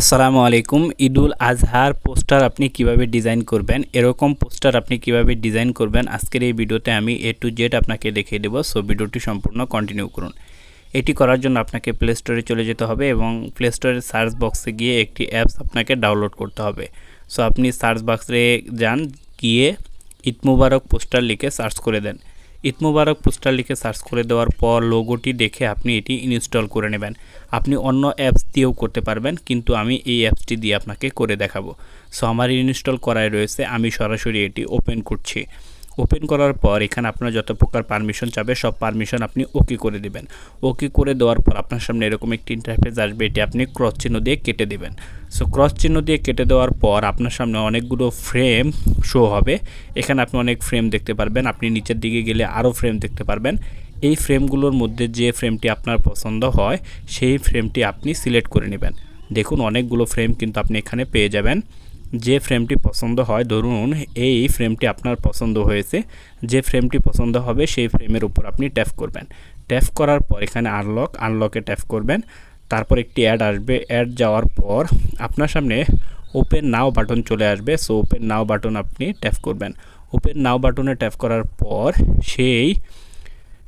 আসসালামু আলাইকুম। ঈদুল আজহার পোস্টার আপনি কীভাবে ডিজাইন করবেন? এরকম পোস্টার আপনি কীভাবে ডিজাইন করবেন? আজকের এই ভিডিওতে আমি এ টু জেড আপনাকে দেখিয়ে দেবো। সো ভিডিওটি সম্পূর্ণ কন্টিনিউ করুন। এটি করার জন্য আপনাকে প্লে স্টোরে চলে যেতে হবে এবং প্লে স্টোরের সার্চ বক্সে গিয়ে একটি অ্যাপস আপনাকে ডাউনলোড করতে হবে। সো আপনি সার্চ বক্সে যান, গিয়ে ঈদ মুবারক পোস্টার লিখে সার্চ করে দেন। ঈদ পোস্টার লিখে সার্চ করে দেওয়ার পর লোগোটি দেখে আপনি এটি ইনস্টল করে নেবেন। আপনি অন্য অ্যাপস দিয়েও করতে পারবেন, কিন্তু আমি এই অ্যাপসটি দিয়ে আপনাকে করে দেখাবো। সো আমার ইনস্টল করাই রয়েছে, আমি সরাসরি এটি ওপেন করছি। ওপেন করার পর এখানে আপনার যত প্রকার পারমিশন চাবে, সব পারমিশন আপনি ওকে করে দিবেন। ওকে করে দেওয়ার পর আপনার সামনে এরকম একটি ইন্টারফেস আসবে, এটি আপনি ক্রস চিহ্ন দিয়ে কেটে দেবেন। সো ক্রস চিহ্ন দিয়ে কেটে দেওয়ার পর আপনার সামনে অনেকগুলো ফ্রেম শো হবে। এখানে আপনি অনেক ফ্রেম দেখতে পারবেন, আপনি নিচের দিকে গেলে আরও ফ্রেম দেখতে পারবেন। এই ফ্রেমগুলোর মধ্যে যে ফ্রেমটি আপনার পছন্দ হয়, সেই ফ্রেমটি আপনি সিলেক্ট করে নেবেন। দেখুন, অনেকগুলো ফ্রেম কিন্তু আপনি এখানে পেয়ে যাবেন। যে ফ্রেমটি পছন্দ হয়, ধরুন এই ফ্রেমটি আপনার পছন্দ হয়েছে, যে ফ্রেমটি পছন্দ হবে সেই ফ্রেমের উপর আপনি ট্যাপ করবেন। ট্যাপ করার পর এখানে আনলক আনলকে ট্যাপ করবেন। তারপর একটি অ্যাড আসবে। অ্যাড যাওয়ার পর আপনার সামনে ওপেন নাও বাটন চলে আসবে। সো ওপেন নাও বাটন আপনি ট্যাপ করবেন। ওপেন নাও বাটনে ট্যাপ করার পর সেই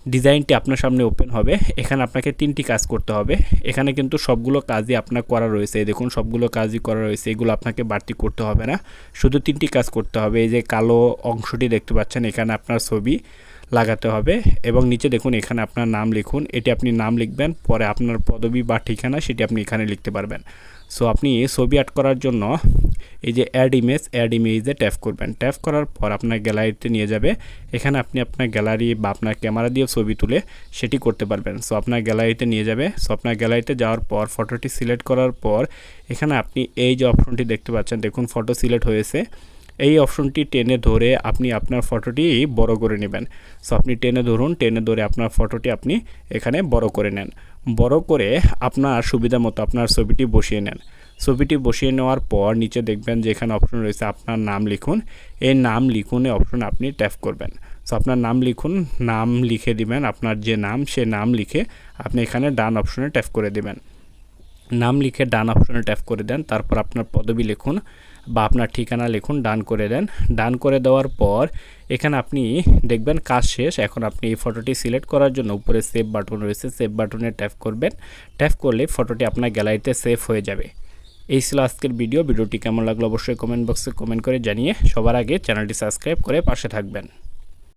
ডিজাইনটি আপনার সামনে ওপেন হবে। এখানে আপনাকে তিনটি কাজ করতে হবে। এখানে কিন্তু সবগুলো কাজই আপনার করা রয়েছে। দেখুন, সবগুলো কাজই করা রয়েছে। এগুলো আপনাকে বাড়তি করতে হবে না। শুধু তিনটি কাজ করতে হবে। এই যে কালো অংশটি দেখতে পাচ্ছেন, এখানে আপনার ছবি লাগাতে হবে। এবং নিচে দেখুন, এখানে আপনার নাম লিখুন। এটি আপনি নাম লিখবেন, পরে আপনার পদবি বা ঠিকানা সেটি আপনি এখানে লিখতে পারবেন। সো আপনি ছবি অ্যাড করার জন্য এই যে অ্যাড ইমেজ অ্যাড ইমেজে ট্যাপ করবেন। ট্যাপ করার পর আপনার গ্যালারিতে নিয়ে যাবে। এখানে আপনি আপনার গ্যালারি বা আপনার ক্যামেরা দিয়ে ছবি তুলে সেটি করতে পারবেন। সো আপনার গ্যালারিতে নিয়ে যাবে। সো আপনার গ্যালারিতে যাওয়ার পর ফটোটি সিলেক্ট করার পর এখানে আপনি এই যে অপশনটি দেখতে পাচ্ছেন, দেখুন ফটো সিলেক্ট হয়েছে। এই অপশনটি টেনে ধরে আপনি আপনার ফটোটি বড় করে নেবেন। সো আপনি টেনে ধরুন, টেনে ধরে আপনার ফটোটি আপনি এখানে বড় করে নেন। বড় করে আপনার সুবিধা মতো আপনার ছবিটি বসিয়ে নেন। ছবিটি বসিয়ে নেওয়ার পর নিচে দেখবেন যে এখানে অপশন রয়েছে আপনার নাম লিখুন। এই নাম লিখুন অপশন আপনি ট্যাপ করবেন। সো আপনার নাম লিখুন, নাম লিখে দিবেন, আপনার যে নাম, সে নাম লিখে আপনি এখানে ডান অপশনে ট্যাপ করে দিবেন। নাম লিখে ডান অপশনে ট্যাপ করে দেন, তারপর আপনার পদবি লিখুন বা আপনার ঠিকানা লিখুন, ডান করে দেন। ডান করে দেওয়ার পর এখানে আপনি দেখবেন কাজ শেষ, এখন আপনি এই ফটোটি সিলেক্ট করার জন্য উপরে সেভ বাটন রয়েছে, সেভ বাটনে ট্যাপ করবেন। ট্যাপ করলে ফটোটি আপনার গ্যালারিতে সেভ হয়ে যাবে। এই ছিল আজকের ভিডিও, ভিডিওটি কেমন লাগল অবশ্যই কমেন্ট বক্সে কমেন্ট করে জানিয়ে সবার আগে চ্যানেলটি সাবস্ক্রাইব করে পাশে থাকবেন।